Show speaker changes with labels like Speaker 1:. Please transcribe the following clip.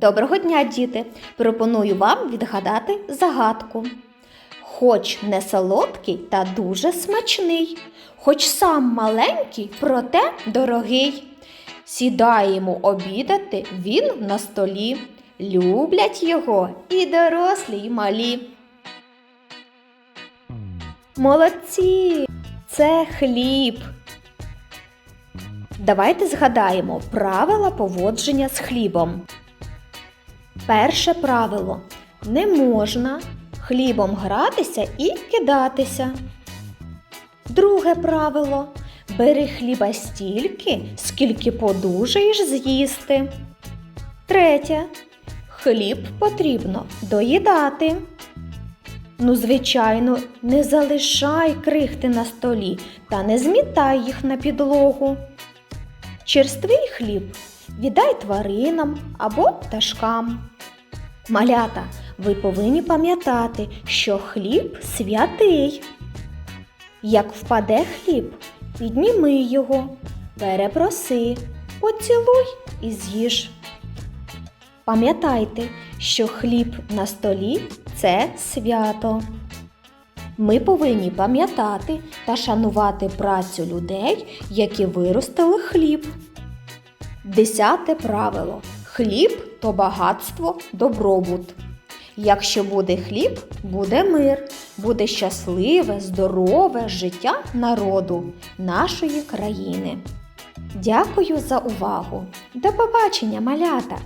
Speaker 1: Доброго дня, діти! Пропоную вам відгадати загадку. Хоч не солодкий та дуже смачний, хоч сам маленький, проте дорогий. Сідаємо обідати він на столі. Люблять його і дорослі, і малі. Молодці! Це хліб. Давайте згадаємо правила поводження з хлібом. Перше правило не можна хлібом гратися і кидатися. Друге правило бери хліба стільки, скільки подужаєш з'їсти. Третє хліб потрібно доїдати. Ну, звичайно, не залишай крихти на столі та не змітай їх на підлогу. Черствий хліб віддай тваринам або пташкам. Малята, ви повинні пам'ятати, що хліб святий. Як впаде хліб, підніми його, перепроси, поцілуй і з'їж. Пам'ятайте, що хліб на столі це свято. Ми повинні пам'ятати та шанувати працю людей, які виростили хліб. Десяте правило. Хліб то багатство, добробут. Якщо буде хліб, буде мир, буде щасливе, здорове життя народу нашої країни. Дякую за увагу! До побачення, малята!